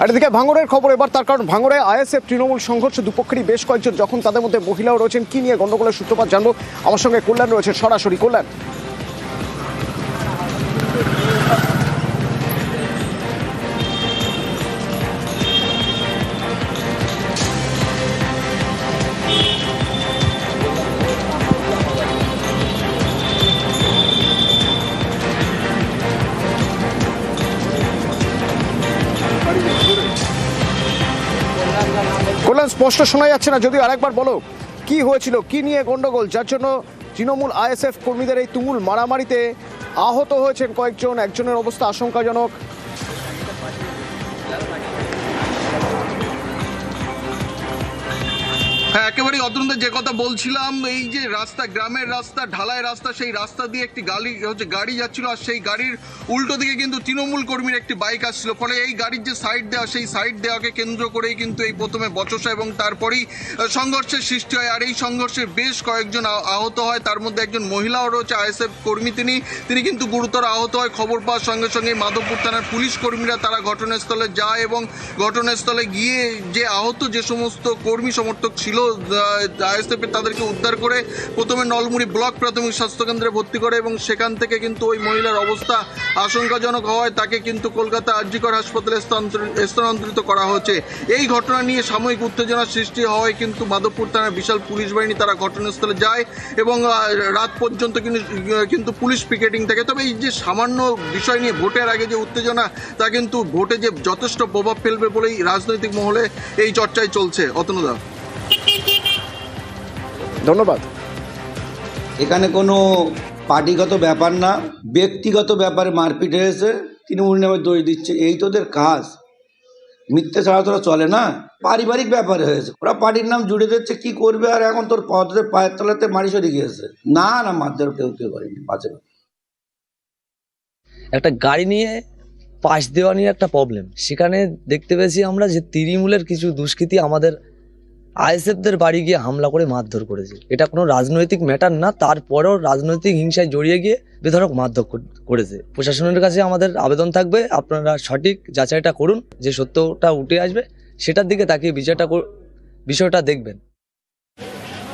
আর এদিকে ভাঙড়ের খবর, এবার তার কারণ ভাঙড়ে আইএসএফ তৃণমূল সংঘর্ষে, দুপক্ষেরই বেশ কয়েকজন, যখন তাদের মধ্যে মহিলাও রয়েছেন, কি নিয়ে গণ্ডগোলের সূত্রপাত জানব। আমার সঙ্গে কল্যাণ রয়েছে, সরাসরি কল্যাণ। স্পষ্ট শোনা যাচ্ছে না। যদিও আরেকবার বলো, কি হয়েছিল, কি নিয়ে গন্ডগোল? যার জন্য তৃণমূল আইএসএফ কর্মীদের এই তুমুল মারামারিতে আহত হয়েছেন কয়েকজন। একজনের অবস্থা আশঙ্কাজনক। হ্যাঁ একেবারেই অতন্ত যে কথা বলছিলাম, এই যে রাস্তা, গ্রামের রাস্তা, ঢালাই রাস্তা, সেই রাস্তা দিয়ে একটি গাড়ি, হচ্ছে গাড়ি যাচ্ছিল আর সেই গাড়ির উল্টো দিকে কিন্তু তৃণমূল কর্মীর একটি বাইক আসছিল। ফলে এই গাড়ির যে সাইড দেওয়া, সেই সাইড দেওয়াকে কেন্দ্র করেই কিন্তু এই প্রথমে বচসা এবং তারপরেই সংঘর্ষের সৃষ্টি হয়। আর এই সংঘর্ষে বেশ কয়েকজন আহত হয়। তার মধ্যে একজন মহিলাও রয়েছে, আইএসএফ কর্মী তিনি। তিনি কিন্তু গুরুতর আহত হয়। খবর পাওয়ার সঙ্গে সঙ্গে মাধবপুর থানার পুলিশ কর্মীরা তারা ঘটনাস্থলে যায় এবং ঘটনাস্থলে গিয়ে যে আহত যে সমস্ত কর্মী সমর্থক ছিল আইএসএফ তাদেরকে উদ্ধার করে প্রথমে নলমুড়ি ব্লক প্রাথমিক স্বাস্থ্যকেন্দ্রে ভর্তি করে এবং সেখান থেকে কিন্তু ওই মহিলার অবস্থা আশঙ্কাজনক হওয়ায় তাকে কিন্তু কলকাতা আরজিকর হাসপাতালে স্থানান্তরি- স্থানান্তরিত করা হয়েছে। এই ঘটনা নিয়ে সাময়িক উত্তেজনার সৃষ্টি হওয়ায় কিন্তু মাধবপুর থানার বিশাল পুলিশ বাহিনী তারা ঘটনাস্থলে যায় এবং রাত পর্যন্ত কিন্তু কিন্তু পুলিশ পিকেটিং থাকে। তবে এই যে সামান্য বিষয় নিয়ে ভোটের আগে যে উত্তেজনা, তা কিন্তু ভোটে যে যথেষ্ট প্রভাব ফেলবে বলেই রাজনৈতিক মহলে এই চর্চায় চলছে। অতনুদা। ধন্যবাদ। এখানে কোনো পার্টিগত ব্যাপার না ব্যক্তিগত ব্যাপারে মারপিট হয়েছে তৃণমূল নামে দোষ দিচ্ছে এই তোদের কাজ। মিথ্যে ছাড়া তোরা চলে না পারিবারিক ব্যাপার হয়েছে। ওরা পার্টির নাম জুড়ে দিচ্ছে কি করবে আর এখন তোর পদের পায়ের তলাতে মারি সরে গিয়েছে। না না মারধর কেউ কেউ করেনি বাঁচে একটা গাড়ি নিয়ে পাশ দেওয়া নিয়ে একটা প্রবলেম সেখানে দেখতে পেয়েছি আমরা যে তৃণমূলের কিছু দুষ্কৃতী আমাদের আইএসএফদের বাড়ি গিয়ে হামলা করে মারধর করেছে। এটা কোনো রাজনৈতিক ম্যাটার না, তারপরেও রাজনৈতিক হিংসায় জড়িয়ে গিয়ে বেধরক মারধর করেছে। প্রশাসনের কাছে আমাদের আবেদন থাকবে, আপনারা সঠিক যাচাইটা করুন, যে সত্যটা উঠে আসবে, সেটার দিকে তাকিয়ে বিচারটা বিষয়টা দেখবেন।